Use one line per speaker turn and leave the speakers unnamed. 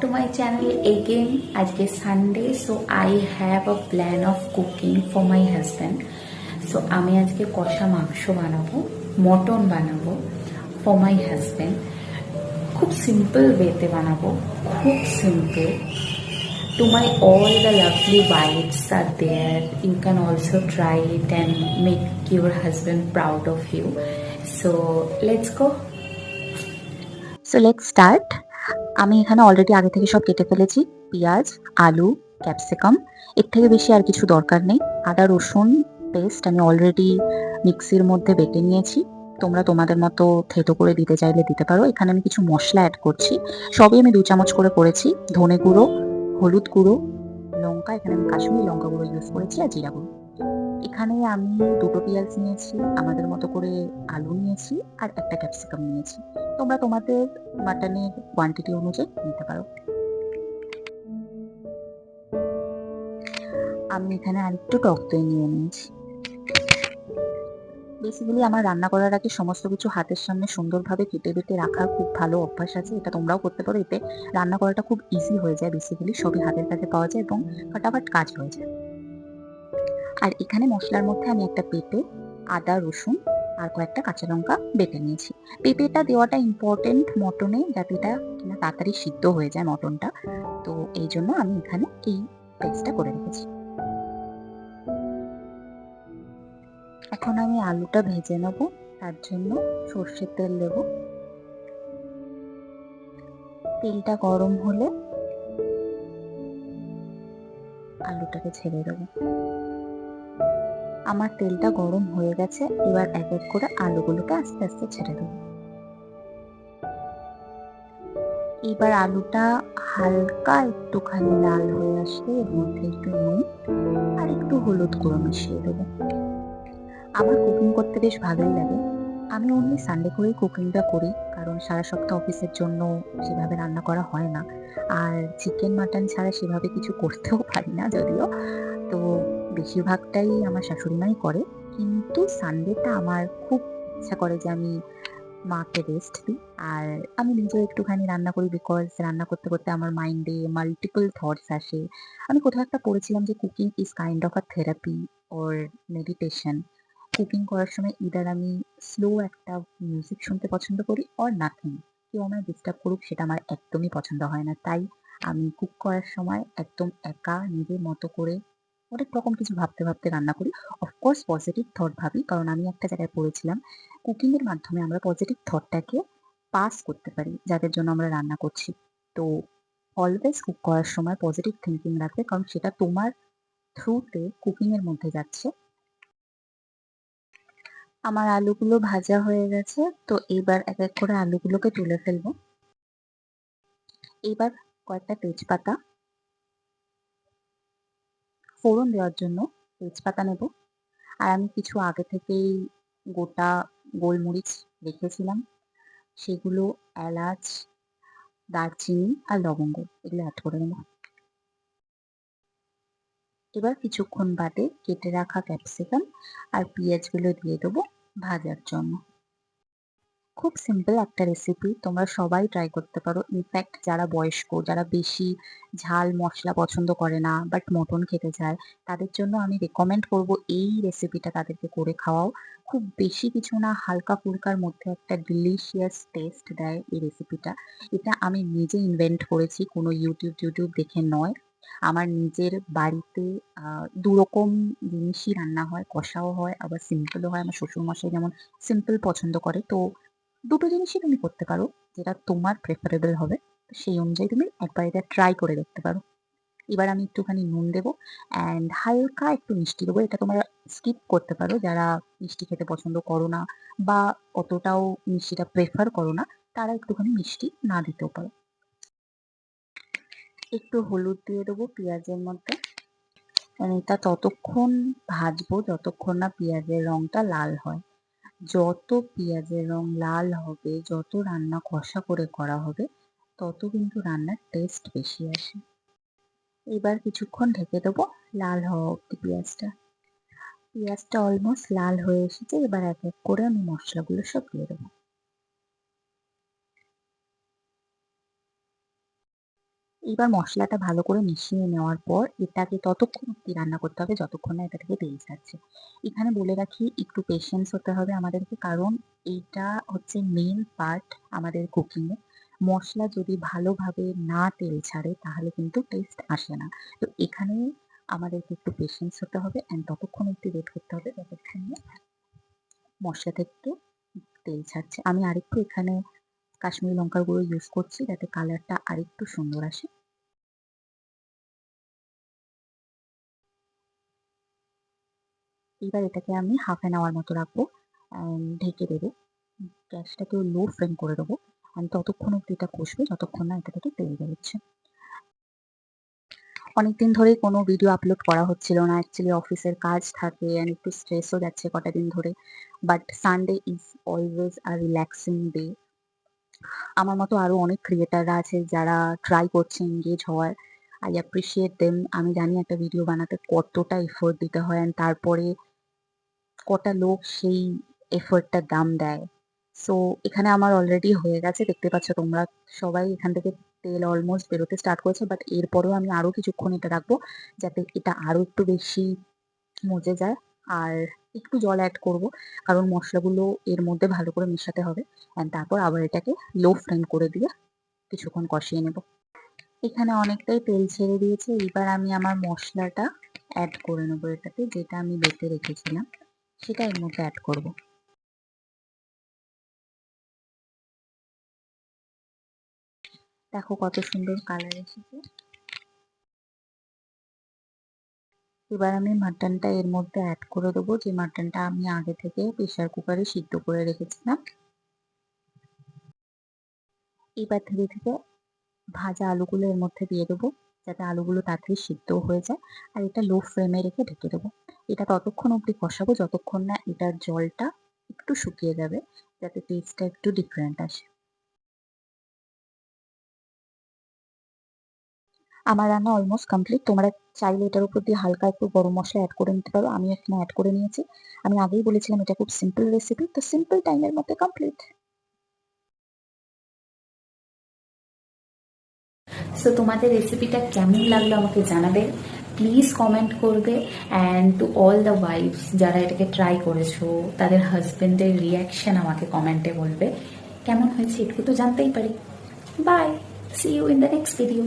to my channel again আজকে Sunday so I have a plan of cooking for my husband so আমি আজকে কষা মাংস বানাবো মটন বানাবো ফর মাই হাজব্যান্ড খুব সিম্পল ওয়েতে বানাবো খুব simple to my all the lovely wives are there you can also try it and make your husband proud of you so let's go
so let start আমি এখানে already আগে থেকে সব কেটে ফেলেছি। পেঁয়াজ, আলু ক্যাপসিকাম এর থেকে বেশি আর কিছু দরকার নেই। আদা, রসুন পেস্ট আমি অলরেডি মিক্সির মধ্যে বেটে নিয়েছি। তোমরা তোমাদের মতো থেতো করে দিতে চাইলে দিতে পারো। এখানে আমি কিছু মশলা অ্যাড করছি। সবই আমি দু চামচ করে করেছি। ধনে গুঁড়ো, হলুদ গুঁড়ো, লঙ্কা, এখানে আমি কাশ্মীরি লঙ্কা গুঁড়ো ইউজ করেছি আর জিরা গুঁড়ো। এখানে আমি দুটো পেঁয়াজ নিয়েছি, আমাদের মতো করে আলু নিয়েছি আর একটা ক্যাপসিকাম নিয়েছি। তোমরা তোমাদের মাটনের কোয়ান্টিটি অনুযায়ী নিতে পারো। আমি এখানে আরেকটু টক দই নিয়ে নিয়েছি। বেসিক্যালি আমার রান্না করার আগে সমস্ত কিছু হাতের সামনে সুন্দরভাবে কেটে বেটে রাখার খুব ভালো অভ্যাস আছে। এটা তোমরাও করতে পারো। এতে রান্না করাটা খুব ইজি হয়ে যায় বেসিক্যালি সবই হাতের কাছে পাওয়া যায় এবং ফটাফট কাজ হয়ে যায়। আর এখানে মশলার মধ্যে আমি একটা পেঁপে, আদা, রসুন আর কয়েকটা কাঁচা লঙ্কা বেটে নিয়েছি। পেঁপেটা দেওয়াটা ইম্পর্টেন্ট মটনে, যাতে এটা কিনা তাড়াতাড়ি সিদ্ধ হয়ে যায় মটনটা। তো এই জন্য আমি এখানে এই পেস্টটা করে রেখেছি। এখন আমি আলুটা ভেজে নেব, তার জন্য সর্ষের তেল দেব। তেলটা গরম হলে আলুটাকে ছেড়ে দেবো। আমার তেলটা গরম হয়ে গেছে, এবার এক এক করে আলুগুলোকে আস্তে আস্তে ছেড়ে দেবো। এবার আলুটা হালকা একটুখানি লাল হয়ে আসলে এর মধ্যে একটু নুন আর একটু হলুদ গুঁড়ো মিশিয়ে দেবো। আমার কুকিং করতে বেশ ভালোই লাগে। আমি অন্য সানডে করেই কুকিংটা করি, কারণ সারা সপ্তাহ অফিসের জন্য সেভাবে রান্না করা হয় না। আর চিকেন মাটন ছাড়া সেভাবে কিছু করতেও পারি না যদিও। তো বেশিরভাগটাই আমার শাশুড়ি মাই করে। কিন্তু সানডেটা আমার খুব ইচ্ছা করে যে আমি মাকে রেস্ট দিই। আর আমি নিজেও একটুখানি রান্না করি বিকজ রান্না করতে করতে আমার মাইন্ডে মাল্টিপল থটস আসে। আমি কোথাও একটা পড়েছিলাম যে cooking is kind of a therapy or meditation cooking করার সময় ইদার আমি স্লো একটা মিউজিক শুনতে পছন্দ করি অর নাথিং কেউ আমায় ডিস্টার্ব করুক সেটা আমার একদমই পছন্দ হয় না। তাই আমি কুক করার সময় একদম একা নিজের মতো করে অনেক রকম কিছু ভাবতে ভাবতে রান্না করি। অফকোর্স পজিটিভ থট ভাবি, কারণ আমি একটা জায়গায় পড়েছিলাম। কুকিংয়ের মাধ্যমে আমরা পজিটিভ থটটাকে পাস করতে পারি, যাদের জন্য আমরা রান্না করছি। তো অলওয়েজ কুক করার সময় পজিটিভ থিঙ্কিং রাখবে, কারণ সেটা তোমার থ্রুতে কুকিংয়ের মধ্যে যাচ্ছে। আমার আলুগুলো ভাজা হয়ে গেছে, তো এবার এক এক করে আলুগুলোকে তুলে ফেলব। এবার কয়েকটা তেজপাতা ফোড়ন দেওয়ার জন্য তেজপাতা নেব। আর আমি কিছু আগে থেকেই গোটা গোলমরিচ রেখেছিলাম। সেগুলো এলাচ, দারচিনি আর লবঙ্গ এগুলো অ্যাড করে নেব। এবার কিছুক্ষণ বাদে কেটে রাখা ক্যাপসিকাম আর পেঁয়াজগুলো দিয়ে দেবো ভাজার জন্য। খুব সিম্পল একটা রেসিপি তোমরা সবাই ট্রাই করতে পারো। ইনফ্যাক্ট যারা বয়স্ক, যারা বেশি ঝাল মশলা পছন্দ করে না বাট মটন খেতে চায়, তাদের জন্য আমি রেকমেন্ড করব এই রেসিপিটা তাদেরকে করে খাওয়াও। খুব বেশি কিছু না, হালকা ফুলকার মধ্যে একটা ডিলিশিয়াস টেস্ট দেয় এই রেসিপিটা এটা আমি নিজে ইনভেন্ট করেছি, কোনো ইউটিউব টিউটিউব দেখে নয়। আমার নিজের বাড়িতে দু রকম জিনিসই রান্না হয়, কষাও হয়, আবার সিম্পলও হয়। আমার শ্বশুরমশাই যেমন সিম্পল পছন্দ করে, তো দুটো জিনিসই তুমি করতে পারো, যেটা তোমার প্রেফারেবল হবে, সেই অনুযায়ী তুমি একবার এটা ট্রাই করে দেখতে পারো। এবার আমি একটুখানি নুন দেবো অ্যান্ড হালকা একটু মিষ্টি দেবো, এটা তোমরা স্কিপ করতে পারো, যারা মিষ্টি খেতে পছন্দ করো না বা অতটাও মিষ্টিটা প্রেফার করো না, তারা একটুখানি মিষ্টি না দিতেও পারো। একটু হলুদ দিয়ে দেবো পেঁয়াজের মধ্যে। এটা ততক্ষণ ভাজবো, যতক্ষণ না পেঁয়াজের রংটা লাল হয়। যত পেঁয়াজের রং লাল হবে, যত রান্না কষা করে করা হবে, তত কিন্তু রান্নার টেস্ট বেশি আসে। এবার কিছুক্ষণ ঢেকে দেবো লাল হওয়া অব্দি পেঁয়াজটা। পেঁয়াজটা অলমোস্ট লাল হয়ে এসেছে, এবার এক এক করে আমি মশলাগুলো সব দিয়ে দেবো। এইবার মশলাটা ভালো করে মিশিয়ে নেওয়ার পর এটাকে ততক্ষণ অব্দি রান্না করতে হবে যতক্ষণ না এটা থেকে তেল ছাড়ছে। এখানে বলে রাখি, একটু পেশেন্স হতে হবে আমাদেরকে, কারণ এইটা হচ্ছে মেন পার্ট আমাদের কুকিংয়ে মশলা যদি ভালোভাবে না তেল ছাড়ে, তাহলে কিন্তু টেস্ট আসে না। তো এখানে আমাদেরকে একটু পেশেন্স হতে হবে অ্যান্ড ততক্ষণ একটু ওয়েট করতে হবে যতক্ষণ না মশলা থেকে তেল ছাড়ছে। আমি আরেকটু এখানে কাশ্মীরি লঙ্কার গুঁড়ো ইউজ করছি, যাতে কালারটা আরেকটু সুন্দর আসে। এবার এটাকে আমি হাফ অ্যান আওয়ার মতো রাখব ঢেকে দেবো। গ্যাসটাকে লো ফ্লেম করে দেবো অ্যান্ড ততক্ষণ অব্দি এটা কষবে, যতক্ষণ না এটা থেকে তেল বেরোচ্ছে। অনেকদিন ধরেই কোনো ভিডিও আপলোড করা হচ্ছিল না। অ্যাকচুয়ালি অফিসের কাজ থাকে অ্যান্ড একটু স্ট্রেসও যাচ্ছে কটা দিন ধরে। But Sunday is always a relaxing day আমার মতো আরও অনেক ক্রিয়েটাররা আছে যারা ট্রাই করছে এঙ্গেজ হওয়ার। আই অ্যাপ্রিসিয়েট দেম আমি জানি একটা ভিডিও বানাতে কতটা এফোর্ট দিতে হয় অ্যান্ড তারপরে কটা লোক সেই এফোর্টটার দাম দেয়। সো এখানে আমার অলরেডি হয়ে গেছে, দেখতে পাচ্ছ তোমরা সবাই এখান থেকে তেল অলমোস্ট বেরোতে স্টার্ট করেছে বাট এরপরেও আমি আরও কিছুক্ষণ এটা রাখব, যাতে এটা আরও একটু বেশি মজে যায়। আর একটু জল অ্যাড করব, কারণ মশলাগুলো এর মধ্যে ভালো করে মেশাতে হবে। অ্যান্ড তারপর আবার এটাকে লো ফ্লেম করে দিয়ে কিছুক্ষণ কষিয়ে নেব। এখানে অনেকটাই তেল ছেড়ে দিয়েছে, এবার আমি আমার মশলাটা অ্যাড করে নেব এটাতে, যেটা আমি বেটে রেখেছিলাম। সেটা এর মধ্যে অ্যাড করব। দেখো কত সুন্দর কালার এসেছে। এবার আমি মাটনটা এর মধ্যে অ্যাড করে দেবো। যে মাটনটা আমি আগে থেকে প্রেশার কুকারে সিদ্ধ করে রেখেছিলাম। এবার ধীরে ধীরে ভাজা আলুগুলো এর মধ্যে দিয়ে দেবো। যাতে আলুগুলো তাড়াতাড়ি সিদ্ধ হয়ে যায়। আর এটা লো ফ্লেমে রেখে ঢেকে দেবো। এটা ততক্ষণ অবধি কষাবো, যতক্ষণ না এটার জলটা একটু শুকিয়ে যাবে, যাতে টেস্টটা একটু ডিফারেন্ট আসে। আমার রান্না অলমোস্ট কমপ্লিট তোমরা চাইলে এটার উপর দিয়ে হালকা একটু গরম মশলা অ্যাড করে নিতে পারো। আমি এখানে অ্যাড করে নিয়েছি। আমি আগেই বলেছিলাম এটা খুব সিম্পল রেসিপি তো সিম্পল টাইমের মধ্যে কমপ্লিট
সো তোমাদের রেসিপিটা কেমন লাগল আমাকে জানাবে? প্লিজ কমেন্ট করবে and to all the wives যারা এটাকে ট্রাই করেছ, তাদের হাজবেন্ডের রিয়াকশন আমাকে কমেন্টে বলবে। কেমন হয়েছে? এটুকু তো জানতেই পারি। Bye see you in the next video